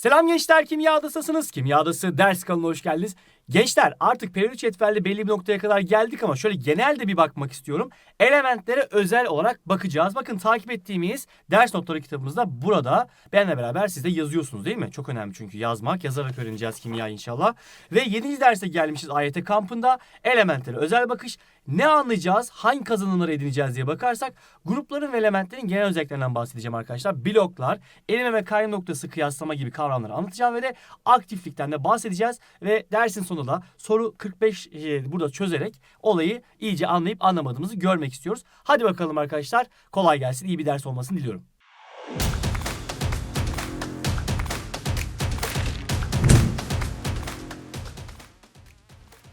Selam gençler, Kimya Adası'sınız. Kimya Adası ders kanalına hoş geldiniz. Gençler artık periyot cetvelle belli bir noktaya kadar geldik ama şöyle genel de bir bakmak istiyorum. Elementlere özel olarak bakacağız. Bakın takip ettiğimiz ders notları kitabımızda burada. Benle beraber siz de yazıyorsunuz değil mi? Çok önemli çünkü yazmak, yazarak öğreneceğiz kimya inşallah. Ve 7. derse gelmişiz AYT kampında. Elementlere özel bakış. Ne anlayacağız? Hangi kazanımları edineceğiz diye bakarsak grupların ve elementlerin genel özelliklerinden bahsedeceğim arkadaşlar. Bloklar, erime ve kaynama noktası kıyaslama gibi kavramları anlatacağım ve de aktiflikten de bahsedeceğiz. Ve dersin sonunda da soru 45 e, burada çözerek olayı iyice anlayıp anlamadığımızı görmek istiyoruz. Hadi bakalım arkadaşlar. Kolay gelsin. iyi bir ders olmasını diliyorum.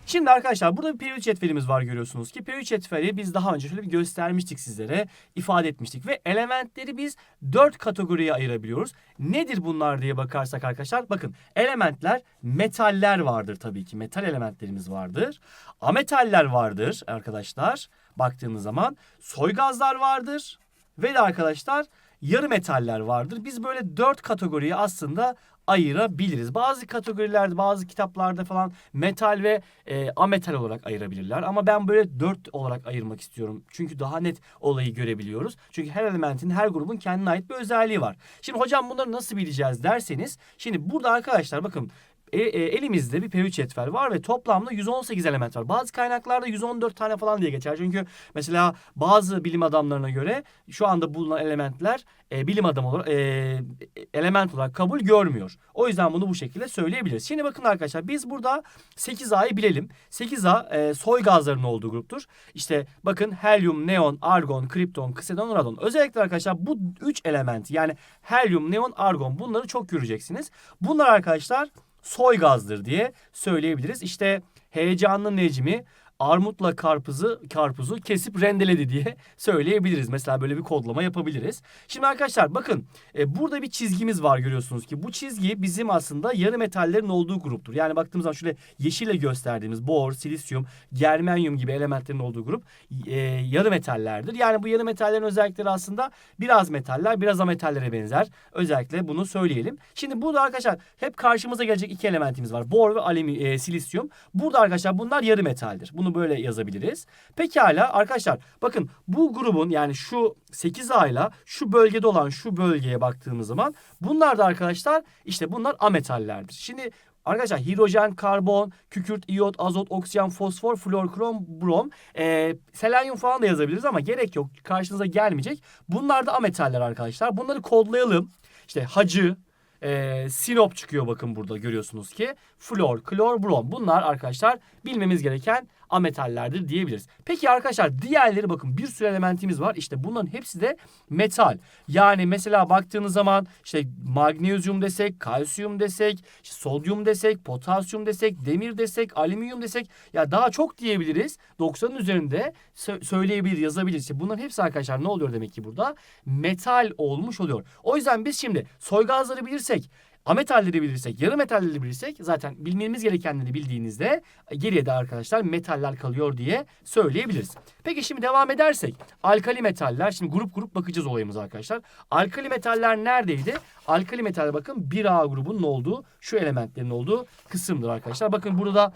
Şimdi arkadaşlar burada bir periyot cetvelimiz var görüyorsunuz ki periyot cetveli biz daha önce şöyle bir göstermiştik sizlere ifade etmiştik ve elementleri biz dört kategoriye ayırabiliyoruz. Nedir bunlar diye bakarsak arkadaşlar bakın elementler metaller vardır tabii ki metal elementlerimiz vardır. Ametaller vardır arkadaşlar baktığımız zaman soy gazlar vardır ve de arkadaşlar yarı metaller vardır. Biz böyle dört kategoriye aslında ayırabiliriz. Bazı kategorilerde, bazı kitaplarda falan metal ve e, ametal olarak ayırabilirler. Ama ben böyle dört olarak ayırmak istiyorum. Çünkü daha net olayı görebiliyoruz. Çünkü her elementin, her grubun kendine ait bir özelliği var. Şimdi hocam bunları nasıl bileceğiz derseniz. Şimdi burada arkadaşlar bakın e, e, elimizde bir periyot cetvel var ve toplamda 118 element var. Bazı kaynaklarda 114 tane falan diye geçer. Çünkü mesela bazı bilim adamlarına göre şu anda bulunan elementler e, bilim adamı olarak e, element olarak kabul görmüyor. O yüzden bunu bu şekilde söyleyebiliriz. Şimdi bakın arkadaşlar biz burada 8A'yı bilelim. 8A e, soy gazlarının olduğu gruptur. İşte bakın helyum, neon, argon, kripton, ksedon, radon. Özellikle arkadaşlar bu üç elementi yani helyum, neon, argon bunları çok göreceksiniz. Bunlar arkadaşlar soy gazdır diye söyleyebiliriz. İşte heyecanlı Necmi armutla karpuzu karpuzu kesip rendeledi diye söyleyebiliriz. Mesela böyle bir kodlama yapabiliriz. Şimdi arkadaşlar bakın e, burada bir çizgimiz var görüyorsunuz ki bu çizgi bizim aslında yarı metallerin olduğu gruptur. Yani baktığımız zaman şöyle yeşille gösterdiğimiz bor, silisyum, germanyum gibi elementlerin olduğu grup e, yarı metallerdir. Yani bu yarı metallerin özellikleri aslında biraz metaller, biraz ametallere benzer. Özellikle bunu söyleyelim. Şimdi burada arkadaşlar hep karşımıza gelecek iki elementimiz var. Bor ve alüminyum, e, silisyum. Burada arkadaşlar bunlar yarı metaldir. Bunu böyle yazabiliriz. Pekala arkadaşlar bakın bu grubun yani şu 8A ile şu bölgede olan şu bölgeye baktığımız zaman bunlar da arkadaşlar işte bunlar ametallerdir. Şimdi Arkadaşlar hidrojen, karbon, kükürt, iyot, azot, oksijen, fosfor, flor, krom, brom, e, selenyum falan da yazabiliriz ama gerek yok. Karşınıza gelmeyecek. Bunlar da ametaller arkadaşlar. Bunları kodlayalım. İşte hacı, e, sinop çıkıyor bakın burada görüyorsunuz ki. Flor, klor, brom. Bunlar arkadaşlar bilmemiz gereken ametallerdir diyebiliriz. Peki arkadaşlar diğerleri bakın bir sürü elementimiz var. İşte bunların hepsi de metal. Yani mesela baktığınız zaman işte magnezyum desek, kalsiyum desek, işte sodyum desek, potasyum desek, demir desek, alüminyum desek ya daha çok diyebiliriz. 90'ın üzerinde sö- söyleyebilir, yazabiliriz. İşte bunların hepsi arkadaşlar ne oluyor demek ki burada? Metal olmuş oluyor. O yüzden biz şimdi soy gazları bilirsek Ametalleri bilirsek, yarı metalleri bilirsek zaten bilmemiz gerekenleri bildiğinizde geriye de arkadaşlar metaller kalıyor diye söyleyebiliriz. Peki şimdi devam edersek alkali metaller şimdi grup grup bakacağız olayımıza arkadaşlar. Alkali metaller neredeydi? Alkali metaller bakın 1A grubunun olduğu şu elementlerin olduğu kısımdır arkadaşlar. Bakın burada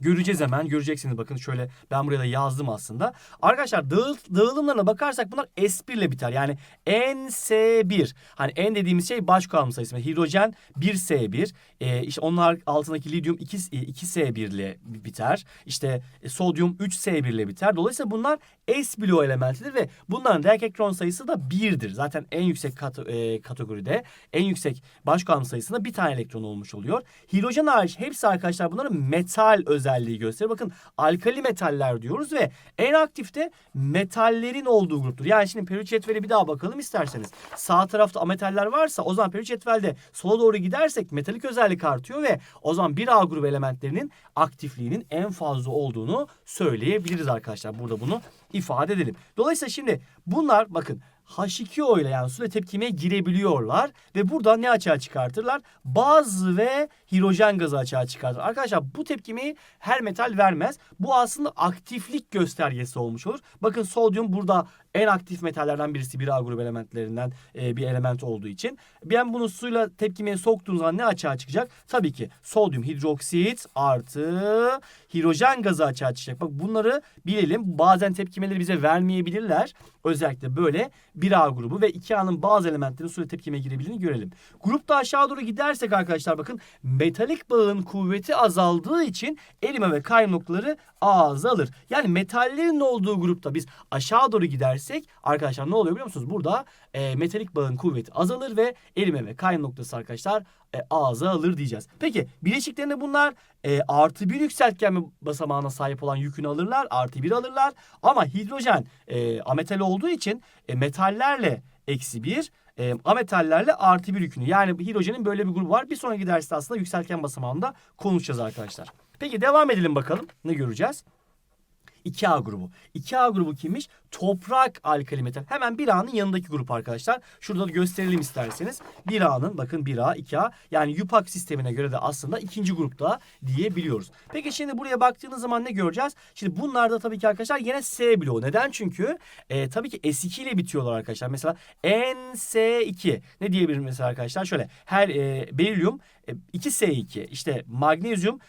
Göreceğiz hemen. Göreceksiniz bakın şöyle ben buraya da yazdım aslında. Arkadaşlar dağıl, dağılımlarına bakarsak bunlar S1 ile biter. Yani NS1. Hani N dediğimiz şey baş kuantum sayısı. Hidrojen 1S1. Ee, işte onlar altındaki lityum 2, 2S1 ile biter. İşte e, sodyum 3S1 ile biter. Dolayısıyla bunlar S bloğu elementidir ve bunların direkt elektron sayısı da 1'dir. Zaten en yüksek kat, e, kategoride en yüksek baş kuantum sayısında bir tane elektron olmuş oluyor. Hidrojen hariç hepsi arkadaşlar bunların metal özelliği gösterir. Bakın alkali metaller diyoruz ve en aktifte metallerin olduğu gruptur. Yani şimdi periyot cetveli bir daha bakalım isterseniz. Sağ tarafta ametaller varsa o zaman periyot cetvelde sola doğru gidersek metalik özellik artıyor ve o zaman bir A grubu elementlerinin aktifliğinin en fazla olduğunu söyleyebiliriz arkadaşlar. Burada bunu ifade edelim. Dolayısıyla şimdi bunlar bakın H2O ile yani suyla tepkimeye girebiliyorlar ve burada ne açığa çıkartırlar? Baz ve hidrojen gazı açığa çıkartır. Arkadaşlar bu tepkimeyi her metal vermez. Bu aslında aktiflik göstergesi olmuş olur. Bakın sodyum burada en aktif metallerden birisi 1A grubu elementlerinden e, bir element olduğu için. Ben bunu suyla tepkimeye soktuğum zaman ne açığa çıkacak? Tabii ki sodyum hidroksit artı hidrojen gazı açığa çıkacak. Bak bunları bilelim. Bazen tepkimeleri bize vermeyebilirler. Özellikle böyle 1A grubu ve 2A'nın bazı elementlerin suyla tepkimeye girebildiğini görelim. Grupta aşağı doğru gidersek arkadaşlar bakın metalik bağın kuvveti azaldığı için erime ve kaym noktaları azalır. Yani metallerin olduğu grupta biz aşağı doğru gidersek arkadaşlar ne oluyor biliyor musunuz? Burada e, metalik bağın kuvveti azalır ve erime ve kaym noktası arkadaşlar e, azalır diyeceğiz. Peki bileşiklerinde bunlar e, artı bir yükseltgenme basamağına sahip olan yükünü alırlar. Artı bir alırlar. Ama hidrojen e, ametal olduğu için e, metallerle eksi bir e, ametallerle artı bir yükünü. Yani hidrojenin böyle bir grubu var. Bir sonraki derste aslında yükseltgen basamağında konuşacağız arkadaşlar. Peki devam edelim bakalım. Ne göreceğiz? 2A grubu. 2A grubu kimmiş? Toprak alkali metal. Hemen 1A'nın yanındaki grup arkadaşlar. Şurada da gösterelim isterseniz. 1A'nın bakın 1A, 2A yani yupak sistemine göre de aslında ikinci grupta diyebiliyoruz. Peki şimdi buraya baktığınız zaman ne göreceğiz? Şimdi bunlarda tabii ki arkadaşlar yine S bloğu. Neden? Çünkü e, tabii ki S2 ile bitiyorlar arkadaşlar. Mesela NS2 ne diyebilirim mesela arkadaşlar? Şöyle her e, berilyum e, 2S2 işte magnezyum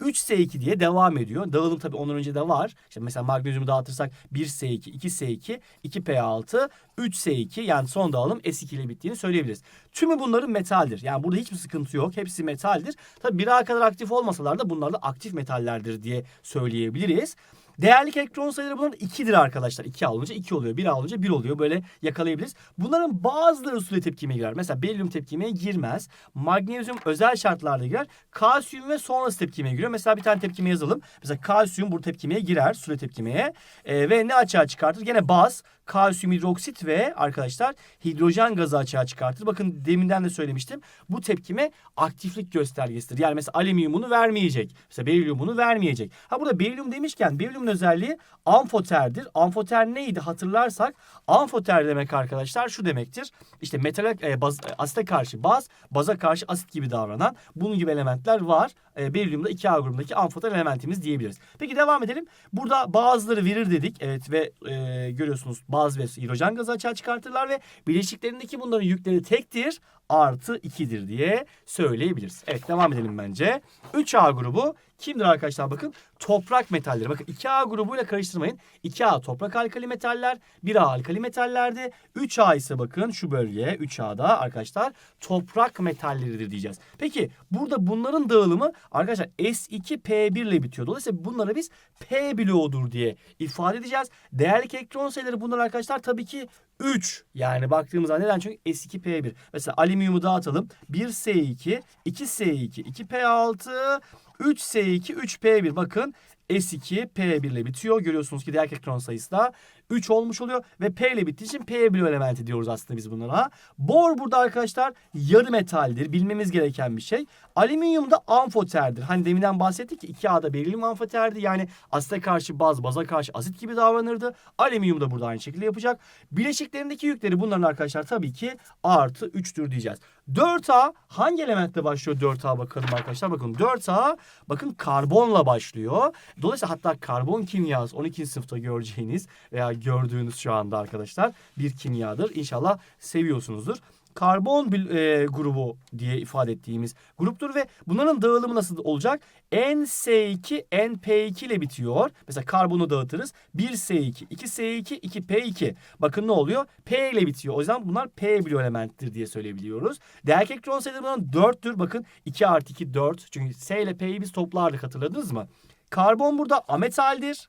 3S2 diye devam ediyor. Dağılım tabii ondan önce de var. İşte mesela magnezyumu dağıtırsak 1S2, 2S2, 2P6, 3S2 yani son dağılım S2 ile bittiğini söyleyebiliriz. Tümü bunların metaldir. Yani burada hiçbir sıkıntı yok. Hepsi metaldir. Tabii 1A kadar aktif olmasalar da bunlar da aktif metallerdir diye söyleyebiliriz. Değerlik elektron sayıları bunların 2'dir arkadaşlar. 2A olunca 2 oluyor. 1A olunca 1 oluyor. Böyle yakalayabiliriz. Bunların bazıları suyla tepkimeye girer. Mesela berilyum tepkimeye girmez. Magnezyum özel şartlarda girer. Kalsiyum ve sonrası tepkimeye giriyor. Mesela bir tane tepkime yazalım. Mesela kalsiyum bu tepkimeye girer. Suyla tepkimeye. Ee, ve ne açığa çıkartır? Gene baz, kalsiyum hidroksit ve arkadaşlar hidrojen gazı açığa çıkartır. Bakın deminden de söylemiştim. Bu tepkime aktiflik göstergesidir. Yani mesela alüminyumunu vermeyecek. Mesela berilyumunu vermeyecek. Ha burada berilyum demişken berilyumun özelliği amfoterdir. Amfoter neydi hatırlarsak amfoter demek arkadaşlar şu demektir. İşte metale e, baz, e, asite karşı baz, baza karşı asit gibi davranan bunun gibi elementler var. E, berilyumda 2A grubundaki amfoter elementimiz diyebiliriz. Peki devam edelim. Burada bazıları verir dedik. Evet ve e, görüyorsunuz baz ve hidrojen gazı açığa çıkartırlar ve bileşiklerindeki bunların yükleri tektir artı 2'dir diye söyleyebiliriz. Evet devam edelim bence. 3A grubu kimdir arkadaşlar bakın toprak metalleri. Bakın 2A grubuyla karıştırmayın. 2A toprak alkali metaller, 1A alkali metallerdi. 3A ise bakın şu bölge 3A'da arkadaşlar toprak metalleridir diyeceğiz. Peki burada bunların dağılımı arkadaşlar S2P1 ile bitiyor. Dolayısıyla bunlara biz P bloğudur diye ifade edeceğiz. Değerlik elektron sayıları bunlar arkadaşlar tabii ki 3. Yani baktığımız zaman neden? Çünkü S2P1. Mesela alüminyumu dağıtalım. 1S2, 2S2, 2P6, 3S2, 3P1. Bakın S2 P1 ile bitiyor. Görüyorsunuz ki diğer elektron sayısı da 3 olmuş oluyor. Ve P ile bittiği için P bloğu elementi diyoruz aslında biz bunlara. Bor burada arkadaşlar yarı metaldir. Bilmemiz gereken bir şey. Alüminyum da amfoterdir. Hani deminden bahsettik ki 2A'da berilyum amfoterdi. Yani asite karşı baz, baza karşı asit gibi davranırdı. Alüminyum da burada aynı şekilde yapacak. Bileşiklerindeki yükleri bunların arkadaşlar tabii ki artı 3'tür diyeceğiz. 4A hangi elementle başlıyor 4A bakalım arkadaşlar. Bakın 4A bakın karbonla başlıyor. Dolayısıyla hatta karbon kimyası 12. sınıfta göreceğiniz veya gördüğünüz şu anda arkadaşlar bir kimyadır. İnşallah seviyorsunuzdur karbon e, grubu diye ifade ettiğimiz gruptur ve bunların dağılımı nasıl olacak? NS2, NP2 ile bitiyor. Mesela karbonu dağıtırız. 1S2, 2S2, 2P2. Bakın ne oluyor? P ile bitiyor. O yüzden bunlar P bloğu elementtir diye söyleyebiliyoruz. Değerli elektron sayıları bunların 4'tür. Bakın 2 artı 2 4. Çünkü S ile P'yi biz toplardık hatırladınız mı? Karbon burada ametaldir.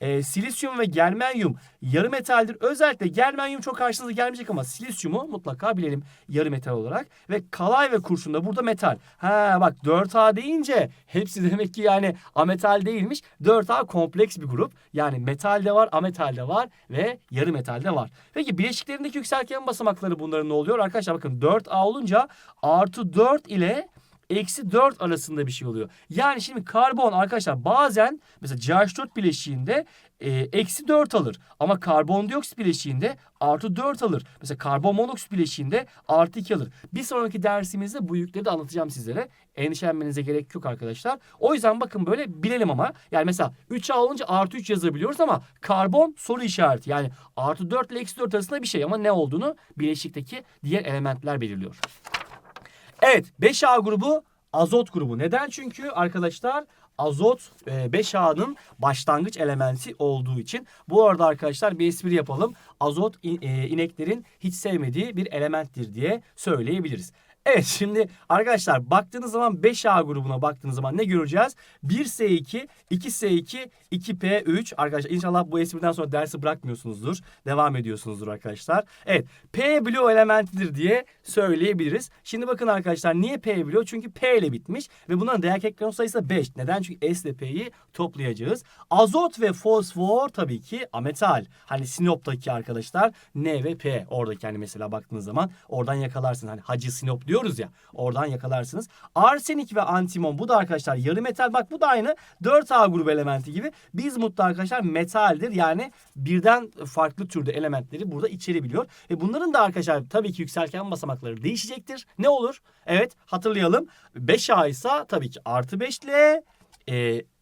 E, silisyum ve germanyum yarı metaldir. Özellikle germanyum çok karşınıza gelmeyecek ama silisyumu mutlaka bilelim yarı metal olarak. Ve kalay ve kurşun da burada metal. Ha bak 4A deyince hepsi demek ki yani ametal değilmiş. 4A kompleks bir grup. Yani metal de var, ametal de var ve yarı metal de var. Peki bileşiklerindeki yükseltgen basamakları bunların ne oluyor? Arkadaşlar bakın 4A olunca artı 4 ile eksi 4 arasında bir şey oluyor. Yani şimdi karbon arkadaşlar bazen mesela CH4 bileşiğinde e, eksi 4 alır. Ama karbondioksit bileşiğinde artı 4 alır. Mesela karbon monoksit bileşiğinde artı 2 alır. Bir sonraki dersimizde bu yükleri de anlatacağım sizlere. Endişelenmenize gerek yok arkadaşlar. O yüzden bakın böyle bilelim ama. Yani mesela 3A olunca artı 3 yazabiliyoruz ama karbon soru işareti. Yani artı 4 ile eksi 4 arasında bir şey ama ne olduğunu bileşikteki diğer elementler belirliyor. Evet 5A grubu azot grubu. Neden? Çünkü arkadaşlar azot e, 5A'nın başlangıç elementi olduğu için. Bu arada arkadaşlar bir espri yapalım. Azot e, ineklerin hiç sevmediği bir elementtir diye söyleyebiliriz. Evet şimdi arkadaşlar baktığınız zaman 5A grubuna baktığınız zaman ne göreceğiz? 1S2, 2S2, 2P3. Arkadaşlar inşallah bu espriden sonra dersi bırakmıyorsunuzdur. Devam ediyorsunuzdur arkadaşlar. Evet P bloğu elementidir diye söyleyebiliriz. Şimdi bakın arkadaşlar niye P bloğu? Çünkü P ile bitmiş ve bunların değer elektron sayısı da 5. Neden? Çünkü S ile P'yi toplayacağız. Azot ve fosfor tabii ki ametal. Hani sinoptaki arkadaşlar N ve P. Oradaki hani mesela baktığınız zaman oradan yakalarsınız. Hani hacı sinop diyoruz ya oradan yakalarsınız. Arsenik ve antimon bu da arkadaşlar yarı metal. Bak bu da aynı 4A grubu elementi gibi. Bismut da arkadaşlar metaldir. Yani birden farklı türde elementleri burada içerebiliyor. Ve bunların da arkadaşlar tabii ki yükselken basamakları değişecektir. Ne olur? Evet hatırlayalım. 5A ise tabii ki artı 5 ile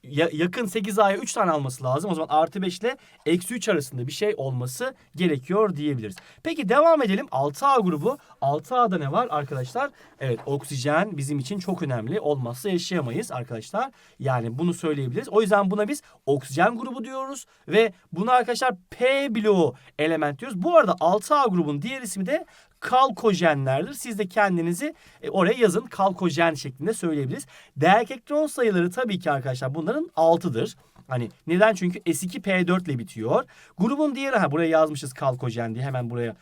ya- yakın 8A'ya 3 tane alması lazım. O zaman artı 5 ile eksi 3 arasında bir şey olması gerekiyor diyebiliriz. Peki devam edelim. 6A grubu. 6A'da ne var arkadaşlar? Evet oksijen bizim için çok önemli. Olmazsa yaşayamayız arkadaşlar. Yani bunu söyleyebiliriz. O yüzden buna biz oksijen grubu diyoruz. Ve buna arkadaşlar P bloğu element diyoruz. Bu arada 6A grubun diğer ismi de kalkojenlerdir. Siz de kendinizi e, oraya yazın. Kalkojen şeklinde söyleyebiliriz. Değer elektron sayıları tabii ki arkadaşlar bunların 6'dır. Hani neden? Çünkü S2P4 ile bitiyor. Grubun diğeri ha buraya yazmışız kalkojen diye hemen buraya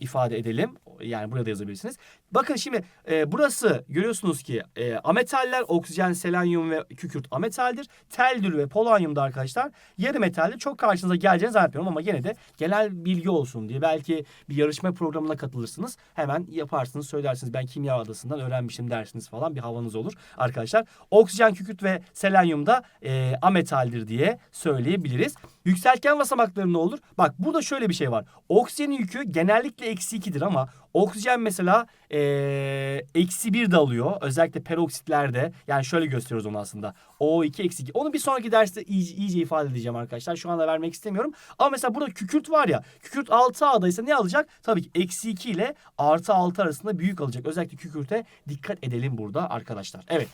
ifade edelim. Yani burada yazabilirsiniz. Bakın şimdi e, burası görüyorsunuz ki e, ametaller oksijen, selenyum ve kükürt ametaldir. Teldür ve polonyum da arkadaşlar yarı metaldir. Çok karşınıza geleceğini zannetmiyorum ama gene de genel bilgi olsun diye. Belki bir yarışma programına katılırsınız. Hemen yaparsınız söylersiniz. Ben kimya adasından öğrenmişim dersiniz falan bir havanız olur arkadaşlar. Oksijen, kükürt ve selenyum da e, ametaldir diye söyleyebiliriz. Yükseltgen basamakları ne olur? Bak burada şöyle bir şey var. Oksijenin yükü genellikle eksi 2'dir ama oksijen mesela eksi 1 de alıyor. Özellikle peroksitlerde. Yani şöyle gösteriyoruz onu aslında. O2 eksi 2. Onu bir sonraki derste iyice, iyice ifade edeceğim arkadaşlar. Şu anda vermek istemiyorum. Ama mesela burada kükürt var ya. Kükürt 6A'daysa ne alacak? Tabii ki eksi 2 ile artı 6 arasında büyük alacak. Özellikle kükürte dikkat edelim burada arkadaşlar. Evet.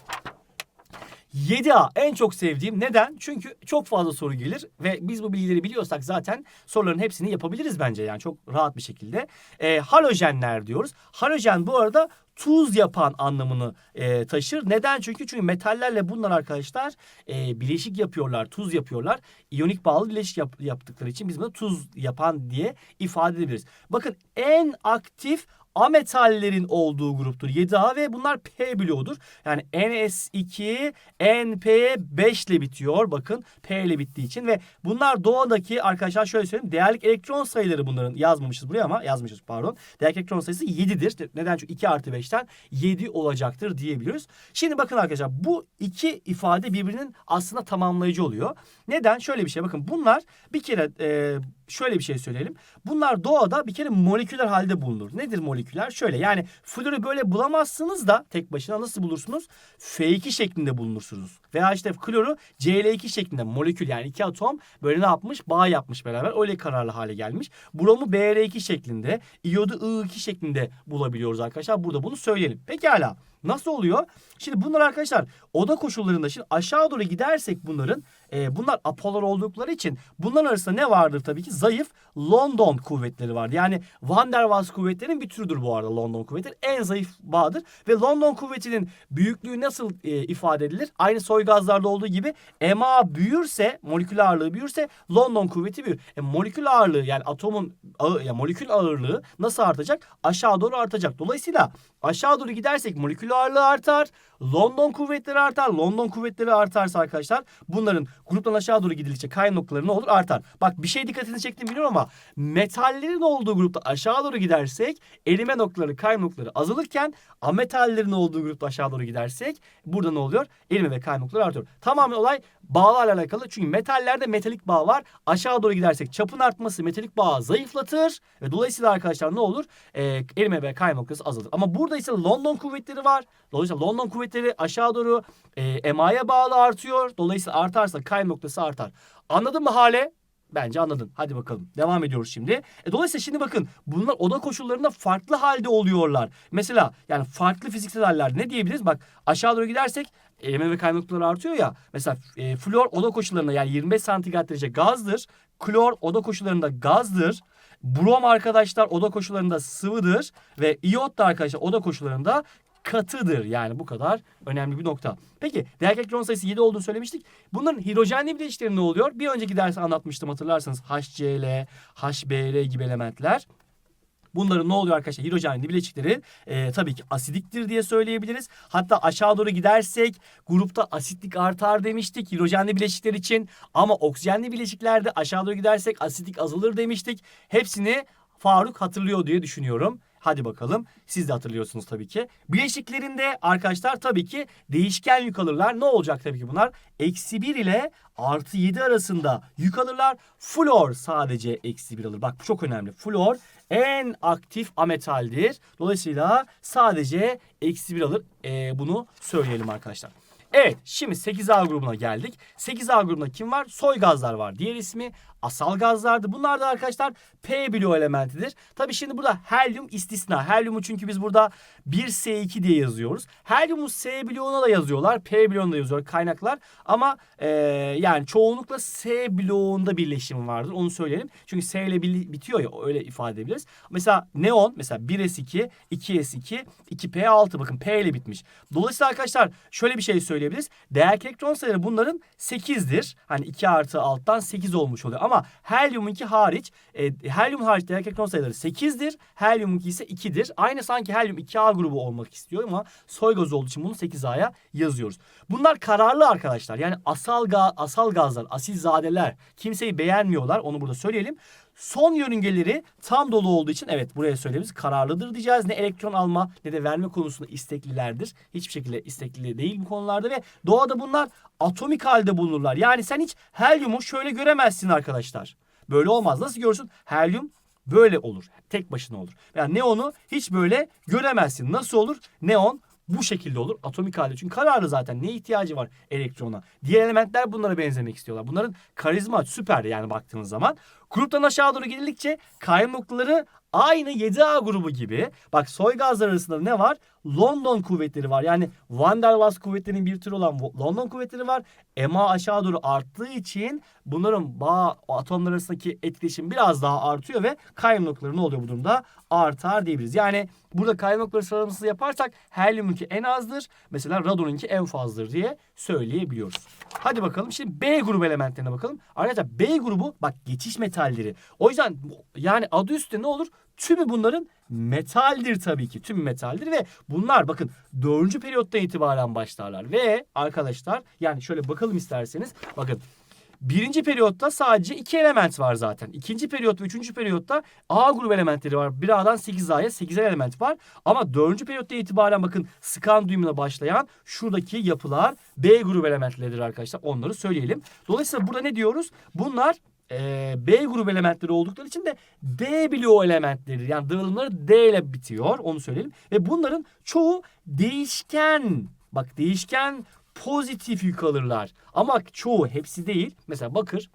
7A en çok sevdiğim. Neden? Çünkü çok fazla soru gelir ve biz bu bilgileri biliyorsak zaten soruların hepsini yapabiliriz bence yani çok rahat bir şekilde. Ee, halojenler diyoruz. Halojen bu arada tuz yapan anlamını e, taşır. Neden? Çünkü çünkü metallerle bunlar arkadaşlar e, bileşik yapıyorlar, tuz yapıyorlar. İyonik bağlı bileşik yap- yaptıkları için biz bunu tuz yapan diye ifade edebiliriz. Bakın en aktif ametallerin olduğu gruptur 7A ve bunlar P bloğudur. Yani NS2, NP5 ile bitiyor. Bakın P ile bittiği için ve bunlar doğadaki arkadaşlar şöyle söyleyeyim. Değerlik elektron sayıları bunların yazmamışız buraya ama yazmışız pardon. Değerlik elektron sayısı 7'dir. Neden? Çünkü 2 artı 5'ten 7 olacaktır diyebiliyoruz. Şimdi bakın arkadaşlar bu iki ifade birbirinin aslında tamamlayıcı oluyor. Neden? Şöyle bir şey bakın bunlar bir kere e, şöyle bir şey söyleyelim. Bunlar doğada bir kere moleküler halde bulunur. Nedir moleküler? Şöyle yani florü böyle bulamazsınız da tek başına nasıl bulursunuz? F2 şeklinde bulunursunuz. Veya işte kloru Cl2 şeklinde molekül yani iki atom böyle ne yapmış? Bağ yapmış beraber. Öyle kararlı hale gelmiş. Bromu Br2 şeklinde, iyodu I2 şeklinde bulabiliyoruz arkadaşlar. Burada bunu söyleyelim. Pekala. Nasıl oluyor? Şimdi bunlar arkadaşlar oda koşullarında şimdi aşağı doğru gidersek bunların e, bunlar apolar oldukları için bunların arasında ne vardır tabii ki? Zayıf London kuvvetleri vardır. Yani Van der Waals kuvvetlerinin bir türüdür bu arada London kuvvetleri. En zayıf bağdır. Ve London kuvvetinin büyüklüğü nasıl e, ifade edilir? Aynı soy gazlarda olduğu gibi MA büyürse, molekül ağırlığı büyürse London kuvveti büyür. E, molekül ağırlığı yani atomun ağı, ya molekül ağırlığı nasıl artacak? Aşağı doğru artacak. Dolayısıyla aşağı doğru gidersek molekül ağırlığı artar. London kuvvetleri artar. London kuvvetleri artarsa arkadaşlar bunların gruptan aşağı doğru gidildikçe kayma noktaları ne olur? Artar. Bak bir şey dikkatini çektim biliyorum ama metallerin olduğu grupta aşağı doğru gidersek erime noktaları, kayma noktaları azalırken ametallerin olduğu grupta aşağı doğru gidersek burada ne oluyor? Erime ve kayma noktaları artıyor. Tamamen olay bağlarla alakalı. Çünkü metallerde metalik bağ var. Aşağı doğru gidersek çapın artması metalik bağı zayıflatır ve dolayısıyla arkadaşlar ne olur? Ee, erime ve kayma noktası azalır. Ama burada ise London kuvvetleri var. Dolayısıyla London kuvvetleri aşağı doğru e, EMA'ya bağlı artıyor. Dolayısıyla artarsa kayma noktası artar. Anladın mı hale? Bence anladın. Hadi bakalım. Devam ediyoruz şimdi. E, dolayısıyla şimdi bakın bunlar oda koşullarında farklı halde oluyorlar. Mesela yani farklı fiziksel haller ne diyebiliriz? Bak aşağı doğru gidersek erime ve kayma noktaları artıyor ya. Mesela e, flor oda koşullarında yani 25 santigrat derece gazdır. Klor oda koşullarında gazdır. Brom arkadaşlar oda koşullarında sıvıdır. Ve iyot da arkadaşlar oda koşullarında katıdır. Yani bu kadar önemli bir nokta. Peki değerli elektron sayısı 7 olduğunu söylemiştik. Bunların hidrojenli bileşikleri ne oluyor? Bir önceki derste anlatmıştım hatırlarsanız HCl, HBr gibi elementler. Bunların ne oluyor arkadaşlar? Hidrojenli bileşikleri e, tabii ki asidiktir diye söyleyebiliriz. Hatta aşağı doğru gidersek grupta asitlik artar demiştik hidrojenli bileşikler için. Ama oksijenli bileşiklerde aşağı doğru gidersek asitlik azalır demiştik. Hepsini Faruk hatırlıyor diye düşünüyorum. Hadi bakalım. Siz de hatırlıyorsunuz tabii ki. Bileşiklerinde arkadaşlar tabii ki değişken yük alırlar. Ne olacak tabii ki bunlar? Eksi 1 ile artı 7 arasında yük alırlar. Flor sadece eksi 1 alır. Bak bu çok önemli. Flor en aktif ametaldir. Dolayısıyla sadece eksi 1 alır. Ee, bunu söyleyelim arkadaşlar. Evet şimdi 8A grubuna geldik. 8A grubunda kim var? Soy gazlar var. Diğer ismi asal gazlardı. Bunlar da arkadaşlar P bloğu elementidir. Tabii şimdi burada helyum istisna. Helyumu çünkü biz burada 1S2 diye yazıyoruz. Helyumu S bloğuna da yazıyorlar. P bloğuna da yazıyor kaynaklar. Ama e, yani çoğunlukla S bloğunda birleşim vardır. Onu söyleyelim. Çünkü S ile bitiyor ya öyle ifade edebiliriz. Mesela neon mesela 1S2, 2S2, 2P6 bakın P ile bitmiş. Dolayısıyla arkadaşlar şöyle bir şey söyleyebiliriz. Değer elektron sayıları bunların 8'dir. Hani 2 artı alttan 8 olmuş oluyor. Ama helyumunki hariç e, helyum hariç değer elektron sayıları 8'dir. Helyumunki ise 2'dir. Aynı sanki helyum 2A grubu olmak istiyor ama soy gazı olduğu için bunu 8A'ya yazıyoruz. Bunlar kararlı arkadaşlar. Yani asal, ga asal gazlar, asilzadeler kimseyi beğenmiyorlar. Onu burada söyleyelim. Son yörüngeleri tam dolu olduğu için evet buraya söylediğimiz kararlıdır diyeceğiz. Ne elektron alma ne de verme konusunda isteklilerdir. Hiçbir şekilde istekli değil bu konularda ve doğada bunlar atomik halde bulunurlar. Yani sen hiç helyumu şöyle göremezsin arkadaşlar. Böyle olmaz. Nasıl görürsün? Helyum böyle olur. Tek başına olur. Yani neonu hiç böyle göremezsin. Nasıl olur? Neon bu şekilde olur atomik halde. Çünkü kararlı zaten. Ne ihtiyacı var elektrona? Diğer elementler bunlara benzemek istiyorlar. Bunların karizma süper yani baktığınız zaman. Gruptan aşağı doğru gidildikçe kayma noktaları aynı 7A grubu gibi. Bak soy gazlar arasında ne var? London kuvvetleri var. Yani Van der Waals kuvvetlerinin bir türü olan London kuvvetleri var. EMA aşağı doğru arttığı için bunların bağ atomlar arasındaki etkileşim biraz daha artıyor ve kayma noktaları ne oluyor bu durumda? Artar diyebiliriz. Yani burada kayma noktaları sıralamasını yaparsak helyumunki en azdır. Mesela radonunki en fazladır diye söyleyebiliyoruz. Hadi bakalım şimdi B grubu elementlerine bakalım. Arkadaşlar B grubu bak geçiş metalleri. O yüzden yani adı üstte ne olur? Tümü bunların metaldir tabii ki. Tüm metaldir ve bunlar bakın dördüncü periyottan itibaren başlarlar. Ve arkadaşlar yani şöyle bakalım isterseniz. Bakın Birinci periyotta sadece iki element var zaten. İkinci periyot ve üçüncü periyotta A grubu elementleri var. Bir A'dan 8A'ya 8'er element var. Ama dördüncü periyotta itibaren bakın skan düğümüne başlayan şuradaki yapılar B grubu elementleridir arkadaşlar. Onları söyleyelim. Dolayısıyla burada ne diyoruz? Bunlar e, B grubu elementleri oldukları için de D bloğu elementleri yani dağılımları D ile bitiyor onu söyleyelim. Ve bunların çoğu değişken bak değişken pozitif yük alırlar. Ama çoğu hepsi değil. Mesela bakır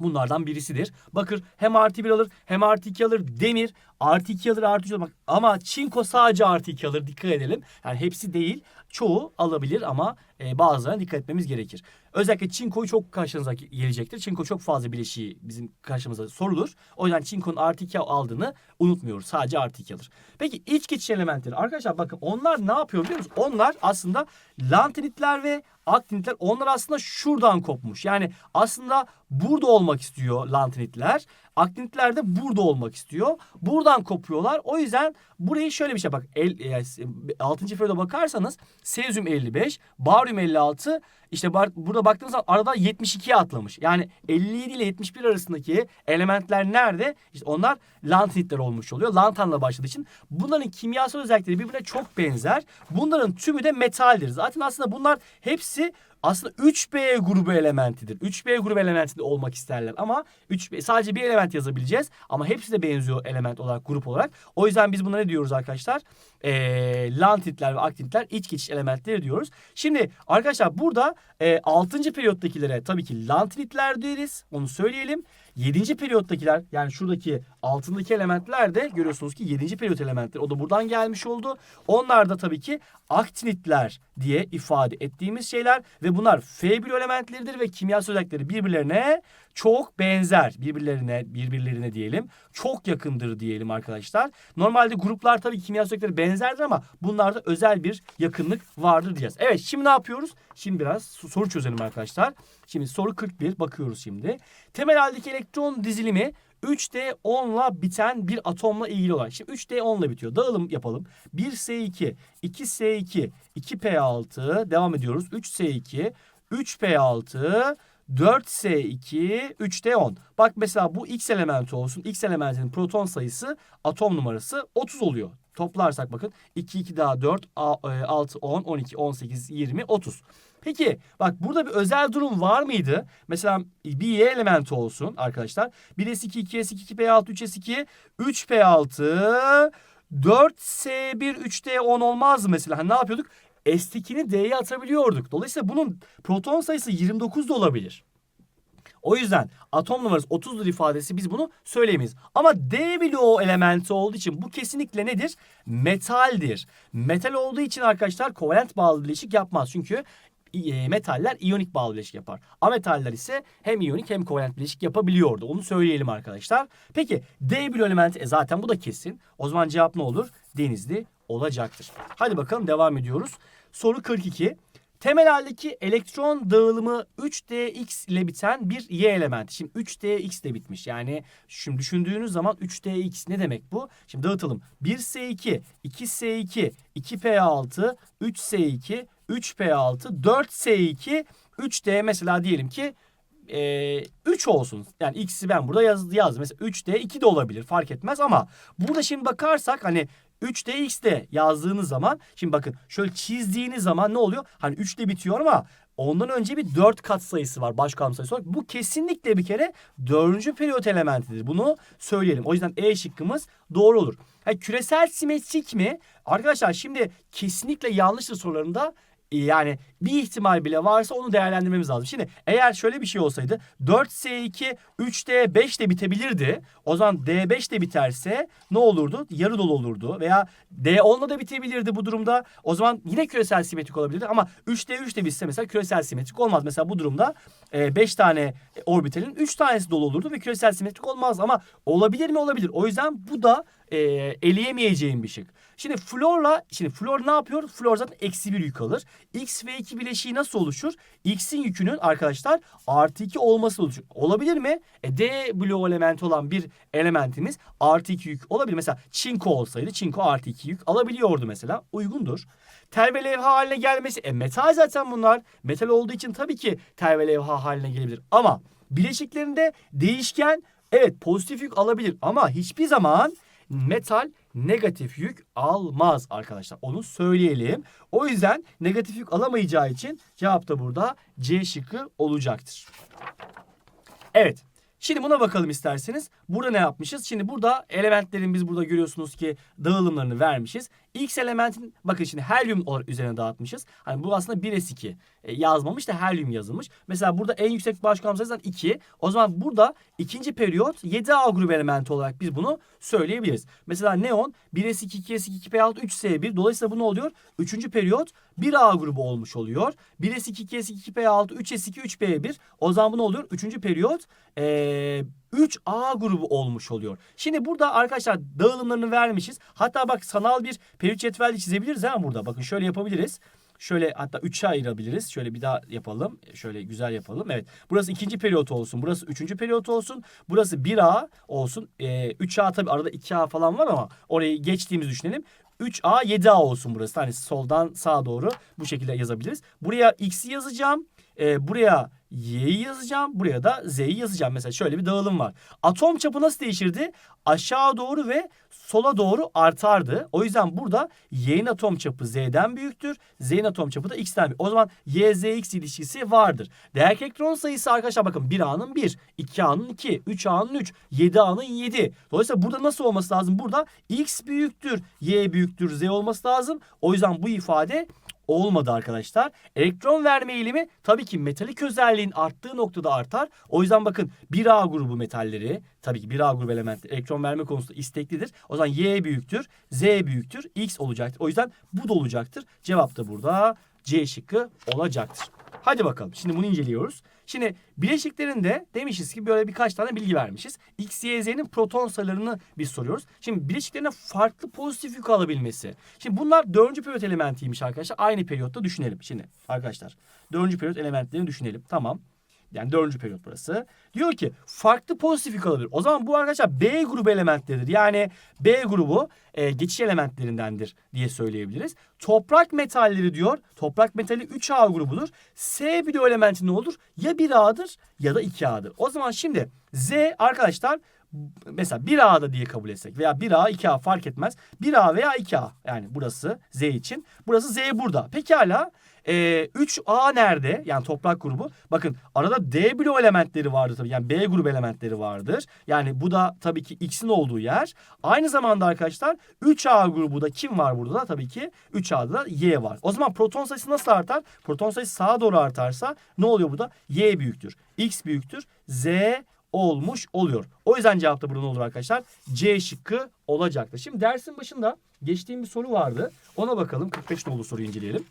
bunlardan birisidir. Bakır hem artı bir alır hem artı iki alır. Demir artı iki alır artı üç alır. Bak, ama çinko sadece artı iki alır. Dikkat edelim. Yani hepsi değil. Çoğu alabilir ama e, bazılarına dikkat etmemiz gerekir. Özellikle çinkoyu çok karşınıza gelecektir. Çinko çok fazla bileşiği bizim karşımıza sorulur. O yüzden çinkonun artı 2 aldığını unutmuyoruz. Sadece artı 2 alır. Peki iç geçiş elementleri. Arkadaşlar bakın onlar ne yapıyor biliyor musunuz? Onlar aslında lantinitler ve aktinitler onlar aslında şuradan kopmuş. Yani aslında burada olmak istiyor lantinitler. Aktinitler de burada olmak istiyor. Buradan kopuyorlar. O yüzden burayı şöyle bir şey bak. El, e, 6. periyoda bakarsanız sezyum 55, baryum 56. İşte bar, burada baktığınız zaman arada 72'ye atlamış. Yani 57 ile 71 arasındaki elementler nerede? İşte onlar lantinitler olmuş oluyor. Lantanla başladığı için bunların kimyasal özellikleri birbirine çok benzer. Bunların tümü de metaldir. Zaten aslında bunlar hepsi aslında 3B grubu elementidir. 3B grubu elementinde olmak isterler ama 3B sadece bir element yazabileceğiz ama hepsi de benziyor element olarak grup olarak. O yüzden biz buna ne diyoruz arkadaşlar? Ee, lantitler ve aktinitler iç geçiş elementleri diyoruz. Şimdi arkadaşlar burada e, 6. periyottakilere tabii ki lantinitler deriz. Onu söyleyelim. 7. periyottakiler yani şuradaki altındaki elementler de görüyorsunuz ki 7. periyot elementleri. O da buradan gelmiş oldu. Onlar da tabii ki aktinitler diye ifade ettiğimiz şeyler ve bunlar F1 elementleridir ve kimyasal özellikleri birbirlerine çok benzer. Birbirlerine birbirlerine diyelim. Çok yakındır diyelim arkadaşlar. Normalde gruplar tabii kimyasal özellikleri benzerdir ama bunlarda özel bir yakınlık vardır diyeceğiz. Evet şimdi ne yapıyoruz? Şimdi biraz soru çözelim arkadaşlar. Şimdi soru 41 bakıyoruz şimdi. Temel haldeki elektron dizilimi 3D 10'la biten bir atomla ilgili olarak. Şimdi 3D 10'la bitiyor. Dağılım yapalım. 1S2, 2S2, 2P6 devam ediyoruz. 3S2, 3P6, 4S2, 3D10. Bak mesela bu X elementi olsun. X elementinin proton sayısı atom numarası 30 oluyor. Toplarsak bakın 2, 2 daha 4, 6, 10, 12, 18, 20, 30. Peki bak burada bir özel durum var mıydı? Mesela bir Y elementi olsun arkadaşlar. 1S2, 2S2, 2P6, 3S2, 3P6, 4S1, 3D10 olmaz mı mesela? Hani ne yapıyorduk? S2'ni D'ye atabiliyorduk. Dolayısıyla bunun proton sayısı 29 da olabilir. O yüzden atom numarası 30'dur ifadesi biz bunu söyleyemeyiz. Ama D bloğu elementi olduğu için bu kesinlikle nedir? Metaldir. Metal olduğu için arkadaşlar kovalent bağlı bileşik yapmaz. Çünkü e, metaller iyonik bağlı bileşik yapar. Ametaller ise hem iyonik hem kovalent bileşik yapabiliyordu. Onu söyleyelim arkadaşlar. Peki D bloğu elementi e, zaten bu da kesin. O zaman cevap ne olur? Denizli olacaktır. Hadi bakalım devam ediyoruz. Soru 42. Temel haldeki elektron dağılımı 3dx ile biten bir y elementi. Şimdi 3dx ile bitmiş. Yani şimdi düşündüğünüz zaman 3dx ne demek bu? Şimdi dağıtalım. 1s2, 2s2, 2p6, 3s2, 3p6, 4s2, 3d mesela diyelim ki e, 3 olsun. Yani x'i ben burada yaz, yazdım. Mesela 3D 2 de olabilir fark etmez ama burada şimdi bakarsak hani 3DX'de yazdığınız zaman şimdi bakın şöyle çizdiğiniz zaman ne oluyor? Hani 3'te bitiyor ama ondan önce bir 4 kat sayısı var baş kalem sayısı olarak. Bu kesinlikle bir kere 4. periyot elementidir. Bunu söyleyelim. O yüzden E şıkkımız doğru olur. Yani küresel simetrik mi? Arkadaşlar şimdi kesinlikle yanlıştır sorularında yani bir ihtimal bile varsa onu değerlendirmemiz lazım. Şimdi eğer şöyle bir şey olsaydı 4S2 3D 5 de bitebilirdi. O zaman D5 de biterse ne olurdu? Yarı dolu olurdu. Veya D10'la da bitebilirdi bu durumda. O zaman yine küresel simetrik olabilirdi. Ama 3D 3 de bitse mesela küresel simetrik olmaz. Mesela bu durumda 5 tane orbitalin 3 tanesi dolu olurdu ve küresel simetrik olmaz. Ama olabilir mi? Olabilir. O yüzden bu da e, eleyemeyeceğim bir şık. Şimdi florla, şimdi flor ne yapıyor? Flor zaten eksi bir yük alır. X ve 2 bileşiği nasıl oluşur? X'in yükünün arkadaşlar artı 2 olması oluşur. Olabilir mi? E, D bloğu elementi olan bir elementimiz artı 2 yük olabilir. Mesela çinko olsaydı çinko artı 2 yük alabiliyordu mesela. Uygundur. Tel ve levha haline gelmesi. E metal zaten bunlar. Metal olduğu için tabii ki tel ve levha haline gelebilir. Ama bileşiklerinde değişken evet pozitif yük alabilir. Ama hiçbir zaman metal negatif yük almaz arkadaşlar. Onu söyleyelim. O yüzden negatif yük alamayacağı için cevap da burada C şıkkı olacaktır. Evet. Şimdi buna bakalım isterseniz. Burada ne yapmışız? Şimdi burada elementlerin biz burada görüyorsunuz ki dağılımlarını vermişiz. X elementin bakın şimdi helyum üzerine dağıtmışız. Hani bu aslında 1s2 e, yazmamış da helyum yazılmış. Mesela burada en yüksek başkanım sayısı 2. O zaman burada ikinci periyot 7A grubu elementi olarak biz bunu söyleyebiliriz. Mesela neon 1s2, 2s2, 2p6, 3s1. Dolayısıyla bu ne oluyor? Üçüncü periyot 1A grubu olmuş oluyor. 1s2, 2s2, 2p6, 3s2, 3p1. O zaman bu ne oluyor? Üçüncü periyot ee, 3A grubu olmuş oluyor. Şimdi burada arkadaşlar dağılımlarını vermişiz. Hatta bak sanal bir periyot cetveli çizebiliriz ha burada. Bakın şöyle yapabiliriz. şöyle hatta 3'e ayırabiliriz. Şöyle bir daha yapalım. Şöyle güzel yapalım. Evet. Burası ikinci periyot olsun. Burası üçüncü periyot olsun. Burası 1A olsun. Ee, 3A tabii arada 2A falan var ama orayı geçtiğimizi düşünelim. 3A 7A olsun burası. Hani soldan sağa doğru bu şekilde yazabiliriz. Buraya X'i yazacağım. Ee, buraya Y'yi yazacağım. Buraya da Z'yi yazacağım. Mesela şöyle bir dağılım var. Atom çapı nasıl değişirdi? Aşağı doğru ve sola doğru artardı. O yüzden burada Y'nin atom çapı Z'den büyüktür. Z'nin atom çapı da X'ten büyük. O zaman Y, Z, X ilişkisi vardır. Değer elektron sayısı arkadaşlar bakın 1A'nın 1, 2A'nın 2, 3A'nın 3, 7A'nın 7. Dolayısıyla burada nasıl olması lazım? Burada X büyüktür, Y büyüktür, Z olması lazım. O yüzden bu ifade olmadı arkadaşlar. Elektron verme eğilimi tabii ki metalik özelliğin arttığı noktada artar. O yüzden bakın 1A grubu metalleri tabii ki 1A grubu elementleri elektron verme konusunda isteklidir. O zaman Y büyüktür, Z büyüktür, X olacaktır. O yüzden bu da olacaktır. Cevap da burada C şıkkı olacaktır. Hadi bakalım. Şimdi bunu inceliyoruz. Şimdi bileşiklerinde demişiz ki böyle birkaç tane bilgi vermişiz. X, Y, Z'nin proton sayılarını biz soruyoruz. Şimdi bileşiklerine farklı pozitif yük alabilmesi. Şimdi bunlar dördüncü periyot elementiymiş arkadaşlar. Aynı periyotta düşünelim. Şimdi arkadaşlar dördüncü periyot elementlerini düşünelim. Tamam. Yani dördüncü periyot burası. Diyor ki farklı pozitif yük alabilir. O zaman bu arkadaşlar B grubu elementleridir. Yani B grubu e, geçiş elementlerindendir diye söyleyebiliriz. Toprak metalleri diyor. Toprak metali 3A grubudur. S bloğu elementi ne olur? Ya 1A'dır ya da 2A'dır. O zaman şimdi Z arkadaşlar mesela 1A'da diye kabul etsek veya 1A 2A fark etmez. 1A veya 2A yani burası Z için. Burası Z burada. Pekala e, 3A nerede? Yani toprak grubu. Bakın arada D bloğu elementleri vardır tabii. Yani B grubu elementleri vardır. Yani bu da tabii ki X'in olduğu yer. Aynı zamanda arkadaşlar 3A grubu da kim var burada da? Tabii ki 3A'da da Y var. O zaman proton sayısı nasıl artar? Proton sayısı sağa doğru artarsa ne oluyor burada? Y büyüktür. X büyüktür. Z olmuş oluyor. O yüzden cevap da burada olur arkadaşlar? C şıkkı olacaktır. Şimdi dersin başında geçtiğim bir soru vardı. Ona bakalım. 45 nolu soruyu inceleyelim.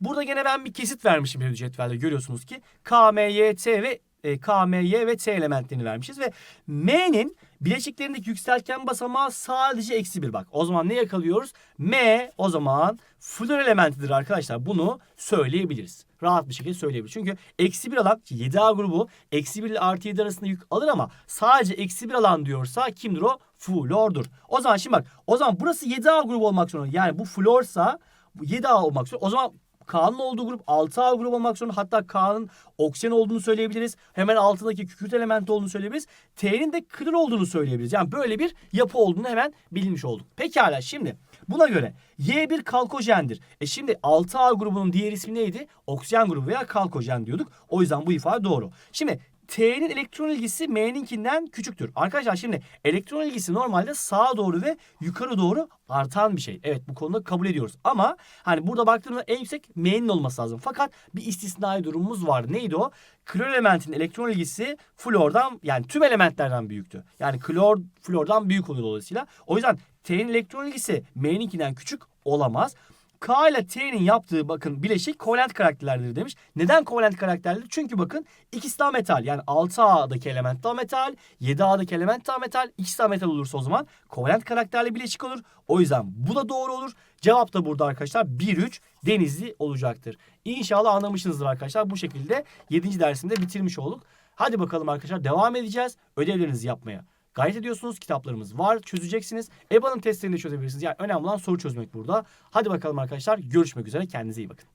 Burada gene ben bir kesit vermişim bir cetvelde görüyorsunuz ki K, ve e, K, ve T elementlerini vermişiz ve M'nin bileşiklerindeki yükseltgen basamağı sadece eksi bir bak. O zaman ne yakalıyoruz? M o zaman flor elementidir arkadaşlar. Bunu söyleyebiliriz. Rahat bir şekilde söyleyebiliriz. Çünkü eksi bir alan 7A grubu eksi 1 ile artı 7 arasında yük alır ama sadece eksi bir alan diyorsa kimdir o? Flordur. O zaman şimdi bak o zaman burası 7A grubu olmak zorunda. Yani bu florsa bu 7A olmak zorunda. O zaman K'nın olduğu grup 6A grubu olmak zorunda. Hatta K'nın oksijen olduğunu söyleyebiliriz. Hemen altındaki kükürt elementi olduğunu söyleyebiliriz. T'nin de klor olduğunu söyleyebiliriz. Yani böyle bir yapı olduğunu hemen bilmiş olduk. Pekala şimdi buna göre Y bir kalkojendir. E şimdi 6A grubunun diğer ismi neydi? Oksijen grubu veya kalkojen diyorduk. O yüzden bu ifade doğru. Şimdi T'nin elektron ilgisi M'ninkinden küçüktür. Arkadaşlar şimdi elektron ilgisi normalde sağa doğru ve yukarı doğru artan bir şey. Evet bu konuda kabul ediyoruz. Ama hani burada baktığımızda en yüksek M'nin olması lazım. Fakat bir istisnai durumumuz var. Neydi o? Klor elementin elektron ilgisi flordan yani tüm elementlerden büyüktü. Yani klor flordan büyük oluyor dolayısıyla. O yüzden T'nin elektron ilgisi M'ninkinden küçük olamaz. K ile T'nin yaptığı bakın bileşik kovalent karakterlerdir demiş. Neden kovalent karakterlidir? Çünkü bakın ikisi daha metal. Yani 6A'daki element daha metal, 7A'daki element daha metal. İkisi daha metal olursa o zaman kovalent karakterli bileşik olur. O yüzden bu da doğru olur. Cevap da burada arkadaşlar 1-3 denizli olacaktır. İnşallah anlamışsınızdır arkadaşlar. Bu şekilde 7. dersinde bitirmiş olduk. Hadi bakalım arkadaşlar devam edeceğiz ödevlerinizi yapmaya gayret ediyorsunuz. Kitaplarımız var. Çözeceksiniz. EBA'nın testlerini de çözebilirsiniz. Yani önemli olan soru çözmek burada. Hadi bakalım arkadaşlar. Görüşmek üzere. Kendinize iyi bakın.